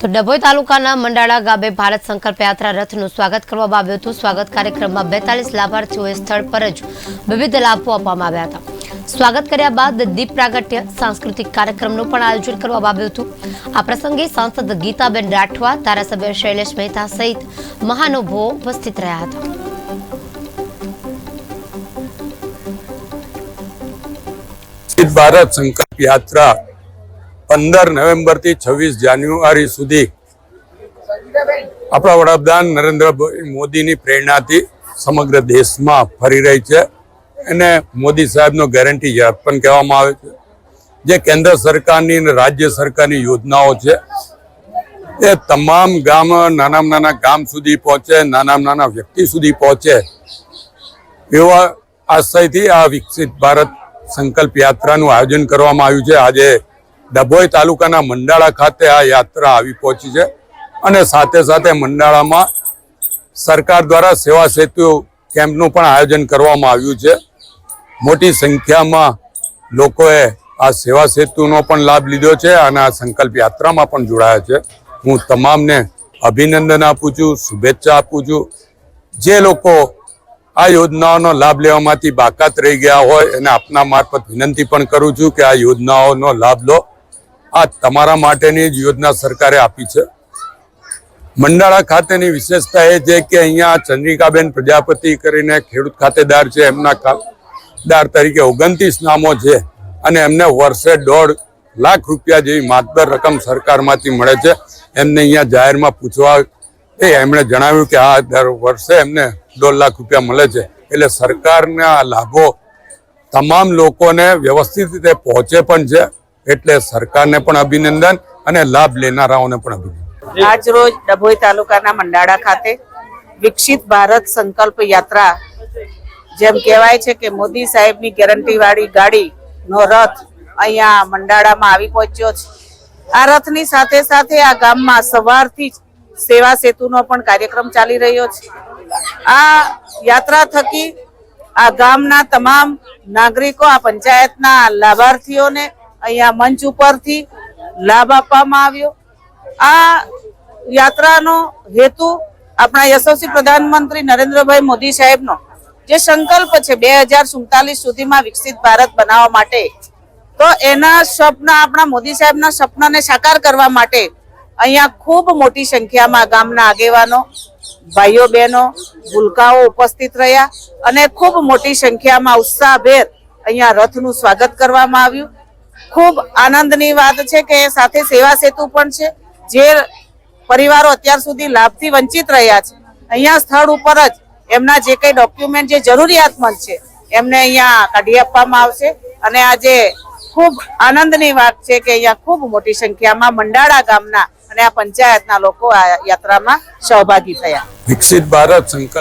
તો ડભોઈ તાલુકાના મંડાળા ગામે ભારત સંકલ્પ યાત્રા રથનું સ્વાગત કરવામાં આવ્યું હતું. સ્વાગત કાર્યક્રમમાં બેતાલીસ લાભાર્થીઓએ સ્થળ પર જ વિવિધ લાભો આપવામાં આવ્યા હતા. સ્વાગત કર્યા બાદ દીપ પ્રાગટ્ય સાંસ્કૃતિક કાર્યક્રમનું પણ આયોજન કરવામાં આવ્યું હતું. આ પ્રસંગે સાંસદ ગીતાબેન રાઠવા, ધારાસભ્ય શૈલેષ મહેતા સહિત મહાનુભાવો ઉપસ્થિત રહ્યા હતા. ભારત સંકલ્પ યાત્રા પંદર નવેમ્બરથી છવ્વીસ જાન્યુઆરી સુધી આપણા વડાપ્રધાન નરેન્દ્રભાઈ મોદીની પ્રેરણાથી સમગ્ર દેશમાં ફરી રહી છે. એને મોદી સાહેબનો ગેરંટી યાદ પણ કહેવામાં આવે છે. જે કેન્દ્ર સરકારની અને રાજ્ય સરકારની યોજનાઓ છે, એ તમામ ગામ, નાનામાં નાના ગામ સુધી પહોંચે, નાનામાં નાના વ્યક્તિ સુધી પહોંચે, એવા આશયથી આ વિકસિત ભારત સંકલ્પ યાત્રાનું આયોજન કરવામાં આવ્યું છે. આજે ડભોઈ તાલુકાના મંડાળા ખાતે આ યાત્રા આવી પહોંચી છે અને સાથે સાથે મંડાળામાં સરકાર દ્વારા સેવા સેતુ કેમ્પનું પણ આયોજન કરવામાં આવ્યું છે. મોટી સંખ્યામાં લોકોએ આ સેવા સેતુનો પણ લાભ લીધો છે અને આ સંકલ્પ યાત્રામાં પણ જોડાયા છે. હું તમામને અભિનંદન આપું છું, શુભેચ્છા આપું છું. જે લોકો આ યોજનાઓનો લાભ લેવામાંથી બાકાત રહી ગયા હોય એને આપના મારફત વિનંતી પણ કરું છું કે આ યોજનાઓનો લાભ લો. આ તમારા માટેની જ યોજના સરકારે આપી છે. મંડાળા ખાતેની વિશેષતા એ છે કે અહીંયા ચંદ્રિકાબેન પ્રજાપતિ કરીને ખેડૂત ખાતેદાર છે, એમના ખાતેદાર તરીકે ઓગણત્રીસ નામો છે અને એમને વર્ષે દોઢ લાખ રૂપિયા જેવી માતબર રકમ સરકારમાંથી મળે છે. એમને અહીંયા જાહેરમાં પૂછવા એ એમણે જણાવ્યું કે આ દર વર્ષે એમને દોઢ લાખ રૂપિયા મળે છે. એટલે સરકારના લાભો તમામ લોકોને વ્યવસ્થિત રીતે પહોંચે પણ છે. એટલે સરકારને પણ અભિનંદન અને લાભ લેનારાઓને પણ અભિનંદન. આજ રોજ ડભોઈ તાલુકાના મંડાળા ખાતે વિકસિત ભારત સંકલ્પ યાત્રા, જેમ કહેવાય છે કે મોદી સાહેબની ગેરંટી વાળી ગાડી નો રથ અહીંયા મંડાળામાં આવી પહોંચ્યો છે. આ રથની સાથે સાથે આ ગામમાં સવારથી જ સેવા સેતુનો પણ કાર્યક્રમ ચાલી રહ્યો છે. આ યાત્રા થકી આ ગામના તમામ નાગરિકો, આ પંચાયતના લાભાર્થીઓને અહીંયા મંચ ઉપરથી લાભ આપવામાં આવ્યો. આ યાત્રાનો હેતુ આપણા યશસ્વી પ્રધાનમંત્રી નરેન્દ્રભાઈ મોદી સાહેબનો જે સંકલ્પ છે બે હજાર સુડતાલીસ સુધીમાં વિકસિત ભારત બનાવવા માટે. તો એના સ્વપ્ન આપણા મોદી સાહેબના સ્વપ્નને સાકાર કરવા માટે અહીંયા ખૂબ મોટી સંખ્યામાં ગામના આગેવાનો, ભાઈઓ બહેનો, ભૂલકાઓ ઉપસ્થિત રહ્યા અને ખૂબ મોટી સંખ્યામાં ઉત્સાહભેર અહીંયા રથનું સ્વાગત કરવામાં આવ્યું. ખૂબ આનંદની વાત છે કે સાથે સેવા સેતુ પણ છે, જે પરિવારો અત્યાર સુધી લાભથી વંચિત રહ્યા છે. અહીંયા સ્થળ ઉપર જ એમના જે કઈ ડોક્યુમેન્ટ જે જરૂરિયાતમંદ છે, એમને અહીંયા કાઢી આપવામાં આવશે. અને આજે ખૂબ આનંદની વાત છે કે અહીંયા ખૂબ મોટી સંખ્યામાં મંડાળા ગામના અને આ પંચાયતના લોકો આ યાત્રામાં સહભાગી થયા. વિકસિત ભારત સંકલ્પ